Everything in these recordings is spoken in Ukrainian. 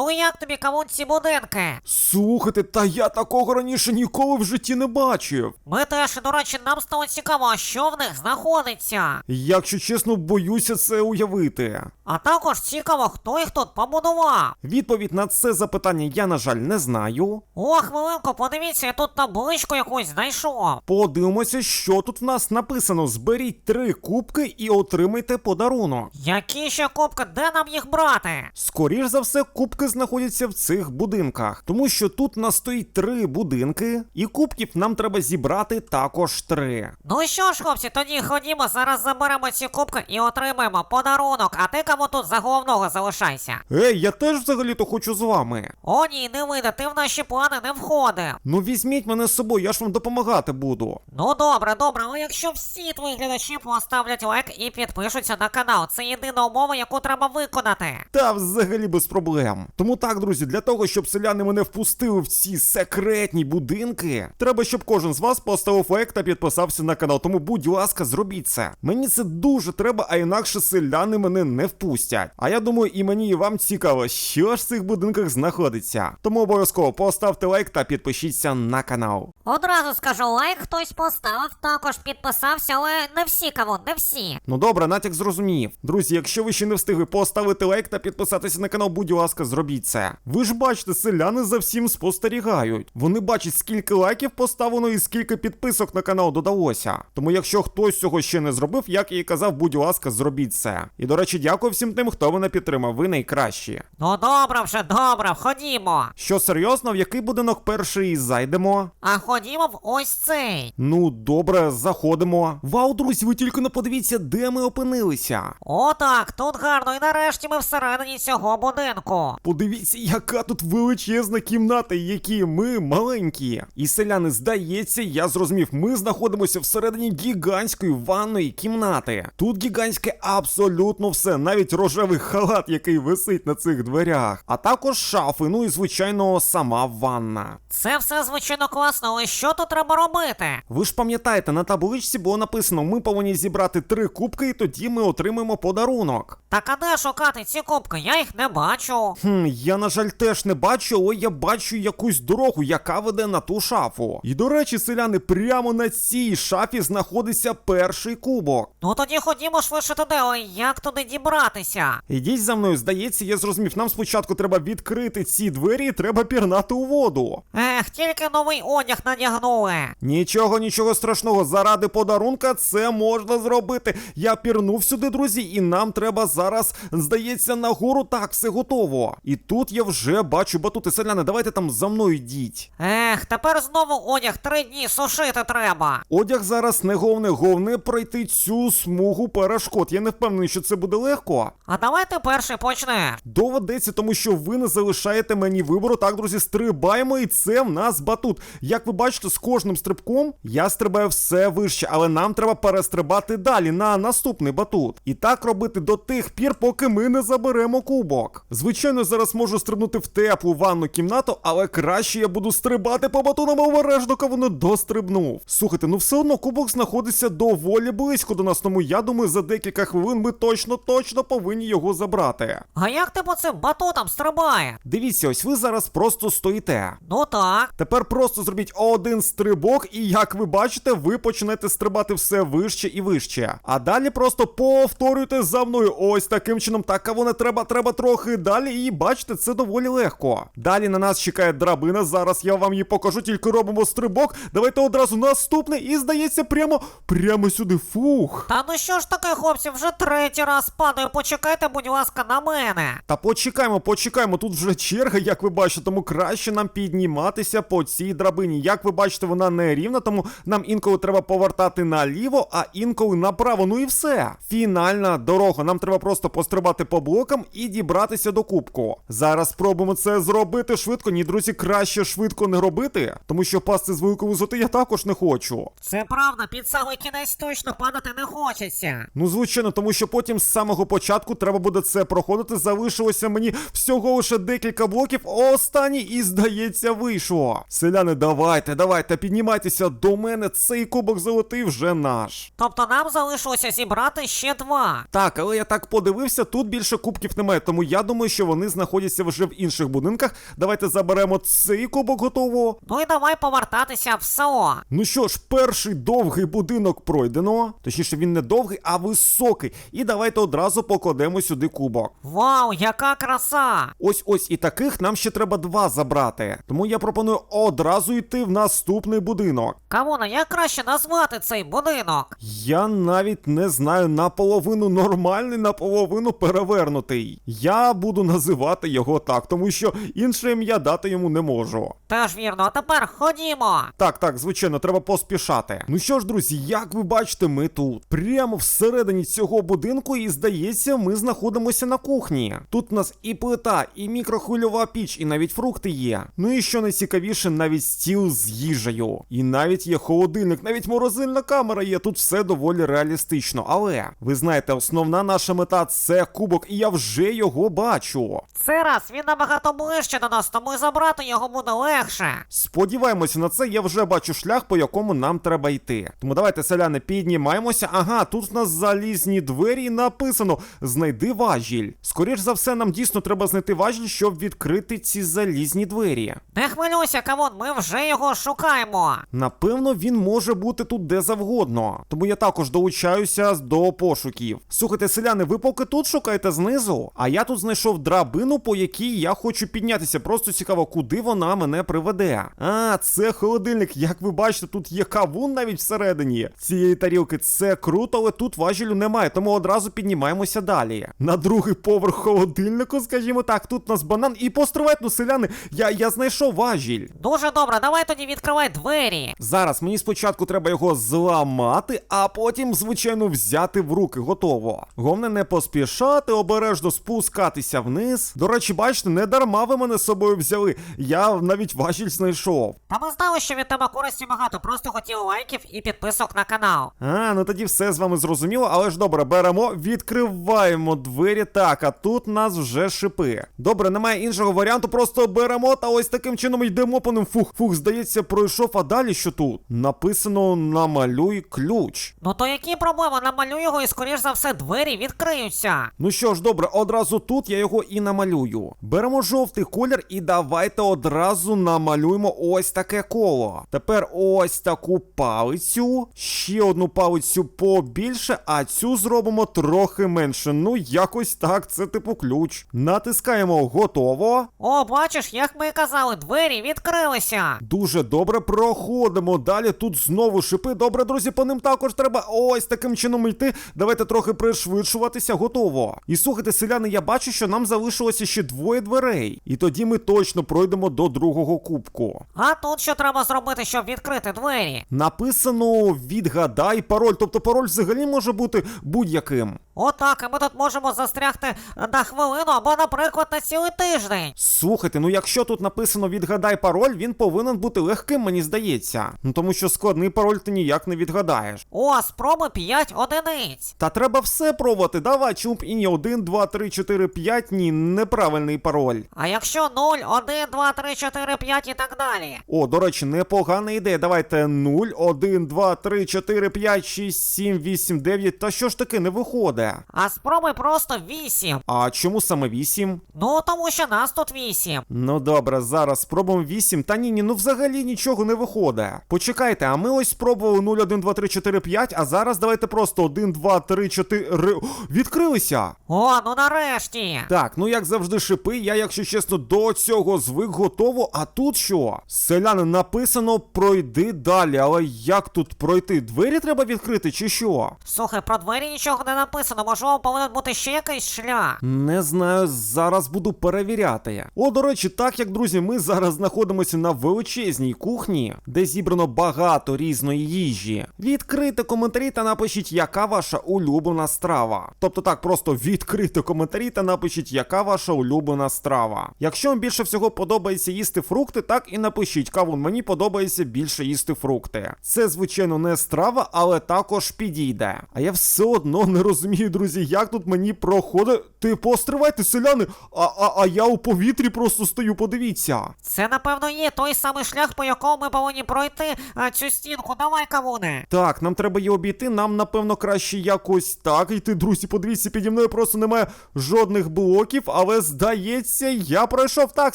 ну як тобі кавун ці будинки? Слухайте, та я такого раніше ніколи в житті не бачив. Ми теж, до речі, нам стало цікаво, що в них знаходиться. Якщо чесно, боюся це уявити. А також цікаво, хто їх тут побудував. Відповідь на це запитання я, на жаль, не знаю. О, хвилинку, подивіться, я тут табличку якусь знайшов. Подивимося, що тут в нас написано: зберіть три кубки і отримайте подарунок. Які ще кубки, де нам їх брати? Скоріш за все, кубки знаходяться в цих будинках, тому що тут нас стоїть три будинки, і кубків нам треба зібрати також три. Ну що ж, хлопці, тоді ходімо, зараз заберемо ці кубки і отримаємо подарунок, а ти кому тут за головного залишайся. Ей, я теж взагалі-то хочу з вами. О, ні, не вийде, ти в наші плани не входив. Ну візьміть мене з собою, я ж вам допомагати буду. Ну добре, добре, але якщо всі твої глядачі поставлять лайк і підпишуться на канал, це єдина умова, яку треба виконати. Та взагалі без проблем. Тому так, друзі, для того, щоб селяни мене впустили в ці секретні будинки, треба, щоб кожен з вас поставив лайк та підписався на канал. Тому, будь ласка, зробіть це. Мені це дуже треба, а інакше селяни мене не впустять. А я думаю, і мені і вам цікаво, що ж в цих будинках знаходиться. Тому обов'язково поставте лайк та підпишіться на канал. Одразу скажу, лайк хтось поставив, також підписався, але не всі кого, не всі. Ну добре, натяк зрозумів. Друзі, якщо ви ще не встигли поставити лайк та підписатися на канал, будь ласка, зробіть це. Ви ж бачите, селяни за всім спостерігають. Вони бачать, скільки лайків поставлено і скільки підписок на канал додалося. Тому якщо хтось цього ще не зробив, як і казав, будь ласка, зробіть це. І до речі, дякую всім тим, хто мене підтримав. Ви найкращі. Ну добре вже, добре, ходімо. Що серйозно, в який будинок перший зайдемо? А ходімо в ось цей. Ну, добре, заходимо. Вау, друзі, ви тільки не подивіться, де ми опинилися. О, так, тут гарно, і нарешті ми всередині цього будинку. Подивіться, яка тут величезна кімната, які ми маленькі. І селяни, здається, я зрозумів, ми знаходимося всередині гігантської ванної кімнати. Тут гігантське абсолютно все, навіть рожевий халат, який висить на цих дверях, а також шафи, ну і звичайно, сама ванна. Це все звичайно класно, але що тут треба робити? Ви ж пам'ятаєте, на табличці було написано: ми повинні зібрати три кубки, і тоді ми отримаємо подарунок. Так а де шукати ці кубки? Я їх не бачу. Хм, я, на жаль, теж не бачу, але я бачу якусь дорогу, яка веде на ту шафу. І до речі, селяни, прямо на цій шафі знаходиться перший кубок. Ну тоді ходімо швидше туди, але як туди дібратися? Ідіть за мною, здається, я зрозумів. Нам спочатку треба відкрити ці двері і треба пірнати у воду. Ех, тільки новий одяг надягнули. Нічого, нічого страшного, заради подарунка це можна зробити. Я пірнув сюди, друзі, і нам треба зараз, здається, нагору так, все готово. І тут я вже бачу батути. Селяни, давайте там за мною йдіть. Ех, тепер знову одяг три дні сушити треба. Одяг зараз не головне, головне пройти цю смугу перешкод. Я не впевнений, що це буде легко. А давай ти перший почнеш. Доведеться, тому що ви не залишаєте мені вибору. Так, друзі, стрибаємо, і це в нас батут. Як ви бачите, з кожним стрибком я стрибаю все вище, але нам треба перестрибати далі на наступний батут. І так робити до тих пір, поки ми не заберемо кубок. Звичайно, зараз можу стрибнути в теплу ванну кімнату, але краще я буду стрибати по батунам обережно, коли не дострибнув. Слухайте, ну все одно кубок знаходиться доволі близько до нас, тому я думаю, за декілька хвилин ми точно точно повинні його забрати. А як ти по цим батутам стрибає? Дивіться, ось ви зараз просто стоїте. Ну так. Тепер просто зробіть один стрибок, і як ви бачите, ви почнете стрибати все вище і вище. А далі просто повторюйте за мною. Ось таким чином. Так, кого не треба, треба трохи далі. І бачите, це доволі легко. Далі на нас чекає драбина. Зараз я вам її покажу, тільки робимо стрибок. Давайте одразу наступний. І здається, прямо прямо сюди. Фух. Та ну що ж таке, хлопці, вже третій раз падаю. Почекайте, будь ласка, на мене. Та почекаємо, почекаємо. Тут вже черга, як ви бачите, тому краще нам підніматися по цій драбині. Як ви бачите, вона не рівна, тому нам інколи треба повертати наліво, а інколи направо. Ну і все. Фінальна дорога. Нам треба просто пострибати по блокам і дібратися до кубку. Зараз спробуємо це зробити швидко. Ні, друзі, краще швидко не робити, тому що пасти з великої висоти я також не хочу. Це правда, під самий кінець точно падати не хочеться. Ну, звичайно, тому що потім з самого початку треба буде це проходити. Залишилося мені всього лише декілька блоків. Останній і здається вийшло. Селяни, давайте, Давайте, давайте, піднімайтеся до мене. Цей кубок золотий вже наш. Тобто нам залишилося зібрати ще два. Так, але я так подивився, тут більше кубків немає, тому я думаю, що вони знаходяться вже в інших будинках. Давайте заберемо цей кубок готово. Ну і давай повертатися в село. Ну що ж, перший довгий будинок пройдено. Точніше, він не довгий, а високий. І давайте одразу покладемо сюди кубок. Вау, яка краса! Ось ось і таких нам ще треба два забрати. Тому я пропоную одразу йти в наступний будинок. Камона, як краще назвати цей будинок? Я навіть не знаю наполовину нормальний, наполовину перевернутий. Я буду називати його так, тому що інше ім'я дати йому не можу. Теж вірно, а тепер ходімо. Так, так, звичайно, треба поспішати. Ну що ж, друзі, як ви бачите, ми тут. Прямо всередині цього будинку, і здається, ми знаходимося на кухні. Тут у нас і плита, і мікрохвильова піч, і навіть фрукти є. Ну і що найцікавіше, навіть стіл з їжею. І навіть є холодильник, навіть морозильна камера є. Тут все доволі реалістично. Але ви знаєте, основна наша мета це кубок, і я вже його бачу. Це раз він набагато ближче до нас, тому і забрати його буде легше. Сподіваємося на це, я вже бачу шлях, по якому нам треба йти. Тому давайте, селяни, піднімаємося. Ага, тут у нас залізні двері і написано: знайди важіль. Скоріш за все, нам дійсно треба знайти важіль, щоб відкрити ці залізні двері. Не хвилюйся, камон, ми вже його шукаємо. Напевно, він може бути тут де завгодно. Тому я також долучаюся до пошуків. Слухайте, селяни, ви поки тут шукаєте знизу, а я тут знайшов драбину, по якій я хочу піднятися. Просто цікаво, куди вона мене приведе. А, це холодильник. Як ви бачите, тут є кавун навіть всередині цієї тарілки. Це круто, але тут важілю немає, тому одразу піднімаємося далі. На другий поверх холодильнику, скажімо так, тут у нас банан. І постривайте, ну, селяни, я, я знайшов важіль. Дуже добре, давай тоді відкривай двері. Зараз мені спочатку треба його зламати, а потім, звичайно, взяти в руки. Готово. Головне не поспішати, обережно спускатися вниз. До речі, бачите, не дарма ви мене з собою взяли. Я навіть важіль знайшов. Та ми знали, що від тебе користі багато, просто хотів лайків і підписок на канал. А, ну тоді все з вами зрозуміло, але ж добре, беремо, відкриваємо двері. Так, а тут нас вже шипи. Добре, немає іншого варіанту, просто беремо та ось таким чином йдемо по ним. Фух, фух, здається, пройшов, а далі що тут? Написано намалюй ключ. Ну то які проблеми? Намалюй його і скоріш за все двері відкриються. Ну що ж, добре, одразу тут я його і намалюю. Беремо жовтий колір і давайте одразу намалюємо ось таке коло. Тепер ось таку палицю, ще одну палицю побільше, а цю зробимо трохи менше. Ну, якось так, це типу ключ. Натискаємо готово. О, бачиш, як ми і казали, двері відкрилися. Дуже добре проходимо. Далі тут знову шипи. Добре, друзі, по ним також треба ось таким чином йти. Давайте трохи пришвидшуватися, готово. І слухайте, селяни, я бачу, що нам залишилося ще двоє дверей. І тоді ми точно пройдемо до другого кубку. А тут що треба зробити, щоб відкрити двері? Написано відгадай пароль, тобто пароль взагалі може бути будь-яким. Отак, і ми тут можемо застрягти на хвилину або, наприклад, на цілий тиждень. Слухайте, ну якщо тут написано відгадай пароль, він повинен бути легким, мені здається. Ну тому що складний пароль ти ніяк не відгадаєш. О, спроби 5 одиниць. Та треба все пробувати. Давай, чумп, і ні, 1, 2, 3, 4, 5, ні, неправильний пароль. А якщо 0, 1, 2, 3, 4, 5 і так далі. О, до речі, непогана ідея. Давайте 0, 1, 2, 3, 4, 5, 6, 7, 8, 9. Та що ж таки не виходить? А спроби просто 8. А чому саме 8? Ну, тому що нас тут 8. Ну добре, зараз спробуємо 8. Та ні, ні, ну взагалі нічого не виходить. Почекайте, а ми ось спробували 0, 1, 2, 3, 4, 5, а зараз давайте просто 1, 2, 3, 4. О, відкрилися! О, ну нарешті. Так, ну як завжди, шипи, я, якщо чесно, до цього звик готово. А тут що? Селяни, написано пройди далі. Але як тут пройти? Двері треба відкрити, чи що? Слухай, про двері нічого не написано, можливо, повинен бути ще якийсь шлях. Не знаю, зараз буду перевіряти. О, до речі, так як друзі, ми зараз знаходимося на величезній кухні, де зібрано багато різної їжі. Відкрийте коментарі та напишіть, яка ваша улюблена страва. Тобто так, просто відкрийте коментарі та напишіть, яка ваша улюблена страва. Якщо вам більше всього подобається їсти фрукти, так і напишіть, кавун, мені подобається більше їсти фрукти. Це, звичайно, не страва, але також підійде. А я все одно не розумію, друзі, як тут мені проходить. Ти постривайте, селяни, а, а, а я у повітрі просто стою, подивіться. Це, напевно, є той самий шлях, по якому ми повинні пройти а, цю стінку. Давай, кавуне. Так, нам треба її обійти. Нам, напевно, краще якось так йти, друзі. Подивіться, піді мною просто немає жодних блоків, але здається, я пройшов так,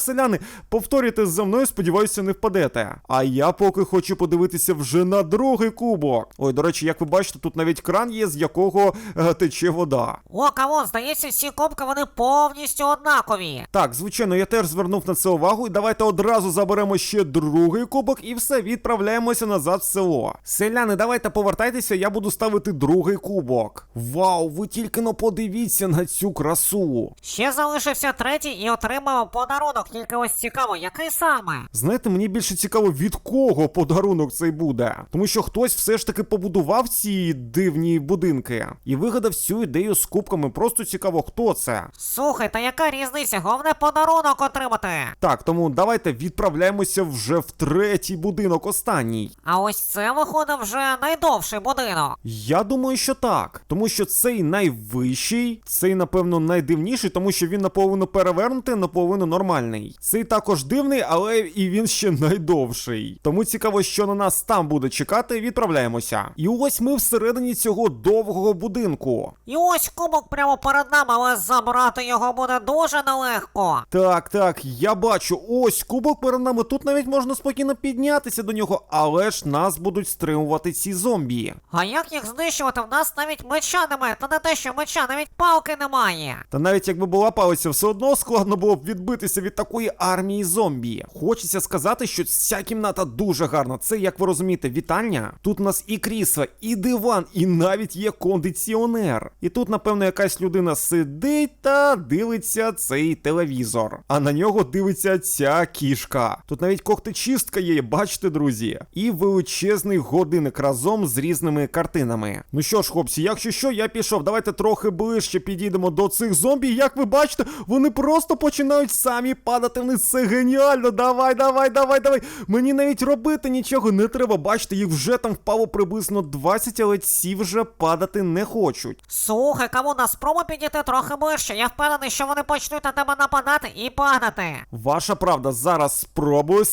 селяни. Повторюйте за мною, сподіваюся, не впадете. А я поки хочу подивитися вже на другий кубок. Ой, до речі, як ви бачите, тут навіть кран є, з якого е, тече вода. О, кавун, здається, ці кубки вони повністю однакові. Так, звичайно, я теж звернув на це увагу, і давайте одразу заберемо ще другий кубок і все, відправляємося назад в село. Селяни, давайте повертайтеся, я буду ставити другий кубок. Вау, ви тільки но подивіться на цю красу. Ще залишився третій і отримав подарунок, тільки ось цікаво, який саме. Знаєте, мені більше цікаво, від кого подарунок цей буде. Тому що хтось все ж таки побудував ці дивні будинки і вигадав цю ідею з кубками. Просто цікаво, хто це. Слухай, та яка різниця? Головне подарунок отримати. Так, тому давайте відправляємося вже в третій будинок, останній. А ось це виходить вже найдовший будинок. Я думаю, що так. Тому що цей найвищий, цей, напевно, найдивніший, тому що він наполовину перевернутий, наполовину нормальний. Цей також дивний, але і він ще найдовший. Тому цікаво, що на нас там буде чекати. Відправляємося. І ось ми всередині цього довгого будинку. І ось кубок прямо перед нами, але забрати його буде дуже нелегко. Так, так, я бачу, ось кубок перед нами. Тут навіть можна спокійно піднятися до нього, але ж нас будуть стримувати ці зомбі. А як їх знищувати? В нас навіть меча немає, та не те, що меча, навіть палки немає. Та навіть якби була палиця, все одно складно було б відбитися від такої армії зомбі. Хочеться сказати, що ця кімната дуже гарна. Це, як ви розумієте, вітальня. Тут у нас і крісла, і диван, і навіть є кондиціонер. І тут, напевно, якась людина сидить та дивиться цей телевізор. А на нього дивиться ця кішка. Тут навіть когтечистка є, бачите, друзі. І величезний годинник разом з різними картинами. Ну що ж, хлопці, якщо що, я пішов. Давайте трохи ближче підійдемо до цих зомбі. Як ви бачите, вони просто починають самі падати вниз. Це геніально. Давай, давай, давай, давай. Мені навіть робити нічого не треба. Бачите, їх вже там впало приблизно 20, але ці вже падати не хочуть. Слухай, кому на спробуй підійти трохи ближче. Я впевнений, що вони почнуть на тебе нападати і падати. Ваша правда, зараз спробую.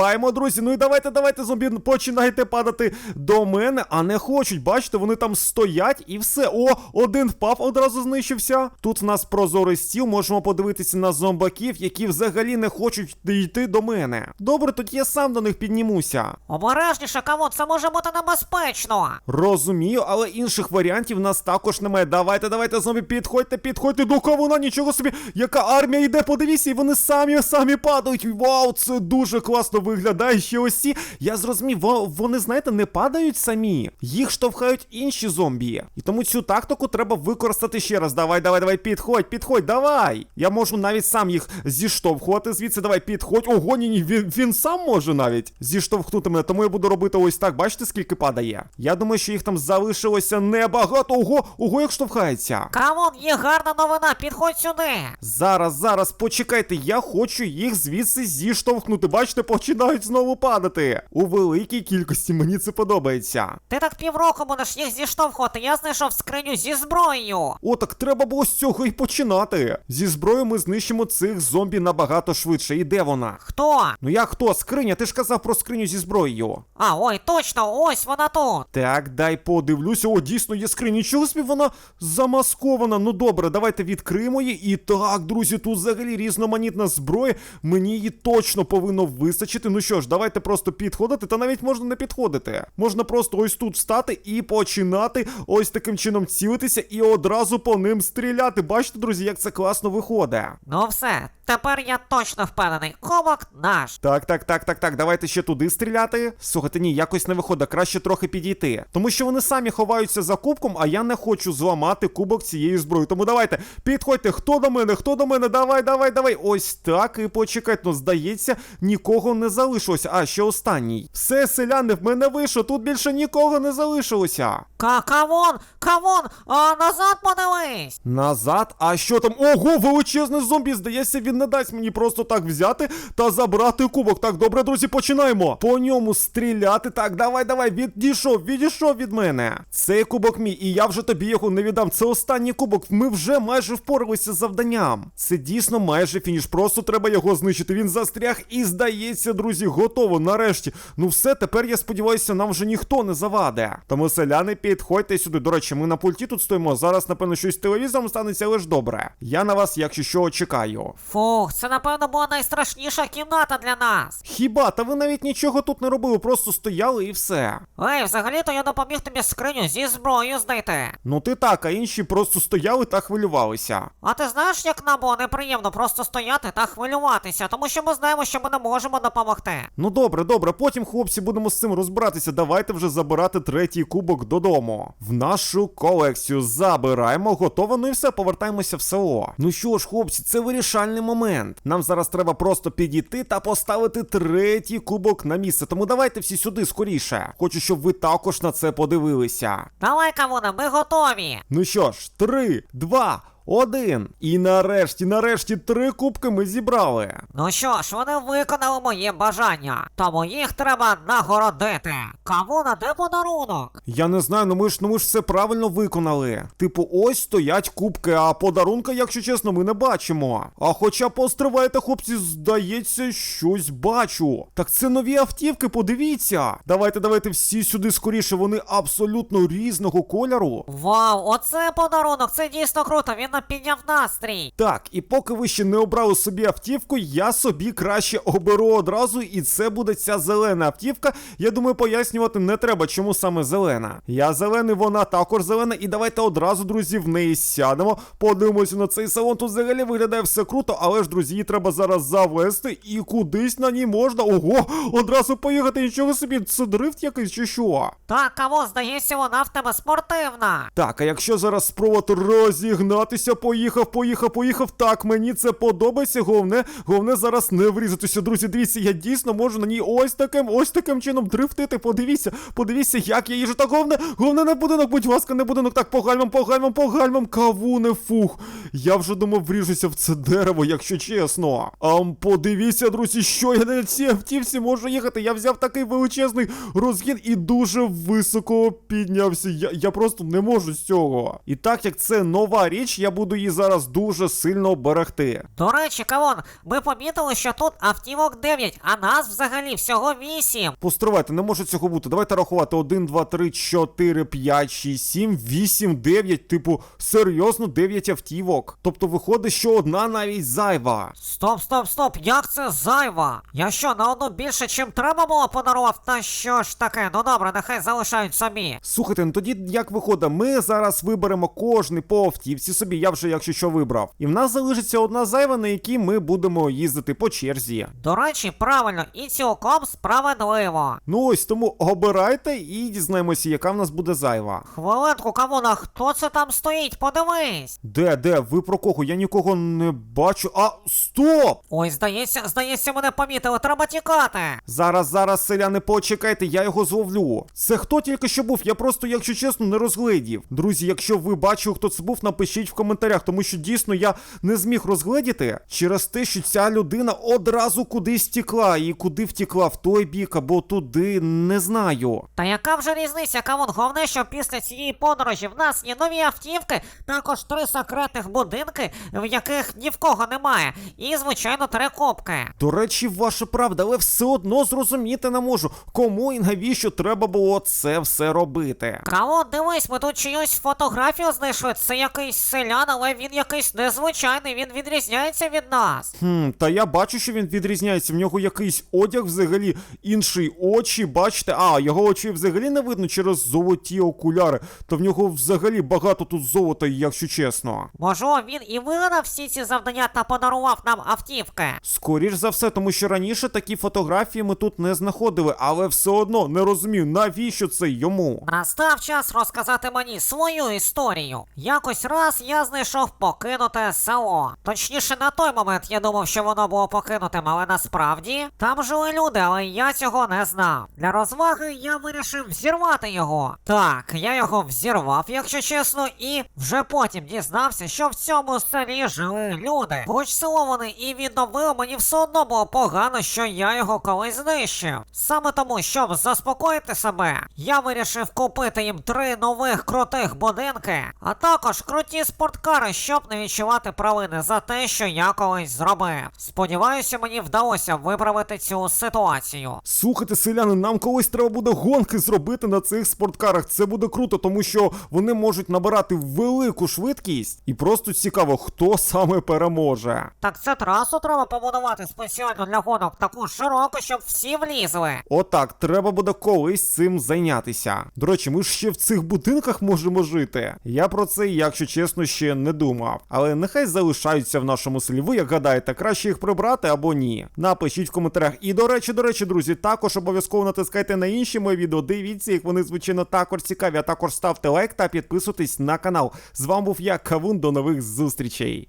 Стрибаємо, друзі. Ну і давайте, давайте, зомбі, починайте падати до мене, а не хочуть. Бачите, вони там стоять і все. О, один впав, одразу знищився. Тут в нас прозорий стіл, можемо подивитися на зомбаків, які взагалі не хочуть йти до мене. Добре, тоді я сам до них піднімуся. Обережніше, кому це може бути небезпечно. Розумію, але інших варіантів в нас також немає. Давайте, давайте, зомбі, підходьте, підходьте до кавуна, нічого собі, яка армія йде, подивіться, і вони самі самі падають. Вау, це дуже класно виглядає. Ще ось ці. Я зрозумів, вони, знаєте, не падають самі. Їх штовхають інші зомбі. І тому цю тактику треба використати ще раз. Давай, давай, давай, підходь, підходь, давай. Я можу навіть сам їх зіштовхувати звідси. Давай, підходь. Ого, ні, ні, він, він сам може навіть зіштовхнути мене. Тому я буду робити ось так. Бачите, скільки падає? Я думаю, що їх там залишилося небагато. Ого, ого, як штовхається. Камон, є гарна новина, підходь сюди. Зараз, зараз, почекайте, я хочу їх звідси зіштовхнути. Бачите, починають знову падати. У великій кількості мені це подобається. Ти так півроку будеш їх зіштовхувати. Я знайшов скриню зі зброєю. О, так треба було з цього і починати. Зі зброєю ми знищимо цих зомбі набагато швидше. І де вона? Хто? Ну як хто? Скриня, ти ж казав про скриню зі зброєю. А, ой, точно, ось вона тут. Так, дай подивлюся. О, дійсно є скриня. Нічого собі вона замаскована. Ну добре, давайте відкриємо її. І так, друзі, тут взагалі різноманітна зброя. Мені її точно повинно вистачити. Ну що ж, давайте просто підходити, та навіть можна не підходити. Можна просто ось тут встати і починати ось таким чином цілитися і одразу по ним стріляти. Бачите, друзі, як це класно виходить. Ну все, тепер я точно впевнений. Кубок наш. Так, так, так, так, так. Давайте ще туди стріляти. Слухайте, ні, якось не виходить, краще трохи підійти. Тому що вони самі ховаються за кубком, а я не хочу зламати кубок цієї зброї. Тому давайте, підходьте, хто до мене, хто до мене, давай, давай, давай. Ось так і почекайте. Ну, здається, нікого не залишилося. А, ще останній. Все, селяни, в мене вийшло, тут більше нікого не залишилося. Ка камон, камон, а назад подивись. Назад, а що там? Ого, величезний зомбі! Здається, він не дасть мені просто так взяти та забрати кубок. Так, добре, друзі, починаємо. По ньому стріляти. Так, давай, давай, відійшов, відійшов від мене. Цей кубок мій, і я вже тобі його не віддам. Це останній кубок. Ми вже майже впоралися з завданням. Це дійсно майже фініш. Просто треба його знищити. Він застряг і здається, друзі, готово. Нарешті. Ну все, тепер я сподіваюся, нам вже ніхто не заваде. Тому селяни, підходьте сюди. До речі, ми на пульті тут стоїмо. Зараз, напевно, щось з телевізором станеться лише добре. Я на вас, якщо що, чекаю. Фух, це напевно була найстрашніша кімната для нас. Хіба, та ви навіть нічого тут не робили, просто стояли і все. Ей, взагалі-то я допоміг тобі скриню зі зброєю знайти. Ну ти так, а інші просто стояли та хвилювалися. А ти знаєш, як нам було неприємно просто стояти та хвилюватися, тому що ми знаємо, що ми не можемо допомогти. Ну добре, добре, потім, хлопці, будемо з цим розбиратися. Давайте вже забирати третій кубок додому. В нашу колекцію забираємо, готово, ну і все, повертаємося в село. Ну що ж, хлопці, це вирішальний момент. Нам зараз треба просто підійти та поставити третій кубок на місце. Тому давайте всі сюди скоріше. Хочу, щоб ви також на це подивилися. Давай, Кавуна, ми готові. Ну що ж, три, два, один. І нарешті, нарешті, три кубки ми зібрали. Ну що ж, вони виконали моє бажання, тому їх треба нагородити. Кавуна, де подарунок? Я не знаю, ну ми ж ну ми ж все правильно виконали. Типу, ось стоять кубки, а подарунка, якщо чесно, ми не бачимо. А хоча постривайте, хлопці, здається, щось бачу. Так це нові автівки, подивіться. Давайте, давайте всі сюди скоріше, вони абсолютно різного кольору. Вау, оце подарунок, це дійсно круто, він нам підняв настрій. Так, і поки ви ще не обрали собі автівку, я собі краще оберу одразу, і це буде ця зелена автівка. Я думаю, пояснювати не треба, чому саме зелена. Я зелений, вона також зелена, і давайте одразу, друзі, в неї сядемо. Подивимося на цей салон. Тут взагалі виглядає все круто, але ж, друзі, її треба зараз завести і кудись на ній можна. Ого, одразу поїхати, нічого собі, це дрифт якийсь чи що? Так, кавун, здається, вона в тебе спортивна. Так, а якщо зараз спробувати розігнатися, поїхав, поїхав, поїхав. Так, мені це подобається. Головне, головне зараз не врізатися. Друзі, дивіться, я дійсно можу на ній ось таким, ось таким чином дрифтити. Подивіться, подивіться, як я їжу. Так, головне, головне не будинок, будь ласка, не будинок. Так, по гальмам, по гальмам, по гальмам, кавуне, фух. Я вже думав, вріжуся в це дерево, якщо чесно. Ам, подивіться, друзі, що я на цій автівці можу їхати. Я взяв такий величезний розгін і дуже високо піднявся. Я, я просто не можу з цього. І так як це нова річ, я буду її зараз дуже сильно берегти. До речі, кавун, ми помітили, що тут автівок 9, а нас взагалі всього 8. Постривайте, не може цього бути. Давайте рахувати 1, 2, 3, 4, 5, 6, 7, 8, 9. Типу, серйозно 9 автівок. Тобто виходить, що одна навіть зайва. Стоп, стоп, стоп, як це зайва? Я що, на одну більше, чим треба було подарував? Та що ж таке? Ну добре, нехай залишають собі. Слухайте, ну тоді як виходить, ми зараз виберемо кожний по автівці собі, я вже якщо що вибрав. І в нас залишиться одна зайва, на якій ми будемо їздити по черзі. До речі, правильно, і цілком справедливо. Ну ось тому обирайте і дізнаємося, яка в нас буде зайва. Хвилинку, кавуна, хто це там стоїть? Подивись. Де, де? Ви про кого? Я нікого не бачу. А, стоп! Ой, здається, здається, мене помітили, треба тікати. Зараз, зараз, селяни, почекайте, я його зловлю. Це хто тільки що був? Я просто, якщо чесно, не розгледів. Друзі, якщо ви бачили, хто це був, напишіть в коментарях, тому що дійсно я не зміг розгледіти через те, що ця людина одразу кудись втекла. І куди втекла? В той бік або туди, не знаю. Та яка вже різниця, кавун? Головне, що після цієї подорожі в нас є нові автівки, також три секретних будинки, в яких ні в кого немає, і, звичайно, три копки. До речі, ваша правда, але все одно зрозуміти не можу, кому і навіщо треба було це все робити. Кавун, дивись, ми тут чиюсь фотографію знайшли. Це якийсь селян, але він якийсь незвичайний, він відрізняється від нас. Хм, та я бачу, що він відрізняється. В нього якийсь одяг взагалі, інший очі, бачите, а його очі взагалі не видно через золоті окуляри. То в нього взагалі багато тут золота, якщо чесно. Може, він і вигадав всі ці завдання та подарував нам автівки. Скоріш за все, тому що раніше такі фотографії ми тут не знаходили, але все одно не розумію, навіщо це йому. Настав час розказати мені свою історію. Якось раз я знайшов покинуте село. Точніше, на той момент я думав, що воно було покинутим, але насправді там жили люди, але я цього не знав. Для розваги я вирішив взірвати його. Так, я його взірвав, якщо чесно, і вже потім дізнався, що в цьому селі жили люди. Хоч село вони і відновили, мені все одно було погано, що я його колись знищив. Саме тому, щоб заспокоїти себе, я вирішив купити їм три нових крутих будинки, а також круті спорткари, щоб не відчувати провини за те, що я колись зробив. Сподіваюся, мені вдалося виправити цю ситуацію. Слухайте, селяни, нам колись треба буде гонки зробити на цих спорткарах. Це буде круто, тому що вони можуть набирати велику швидкість, і просто цікаво, хто саме переможе. Так це трасу треба побудувати спеціально для гонок, таку широку, щоб всі влізли. Отак, треба буде колись цим зайнятися. До речі, ми ж ще в цих будинках можемо жити. Я про це, якщо чесно, не думав. Але нехай залишаються в нашому селі. Ви як гадаєте, краще їх прибрати або ні? Напишіть в коментарях. І до речі, до речі, друзі, також обов'язково натискайте на інші мої відео. Дивіться їх, вони звичайно також цікаві. А також ставте лайк та підписуйтесь на канал. З вами був я, Кавун. До нових зустрічей.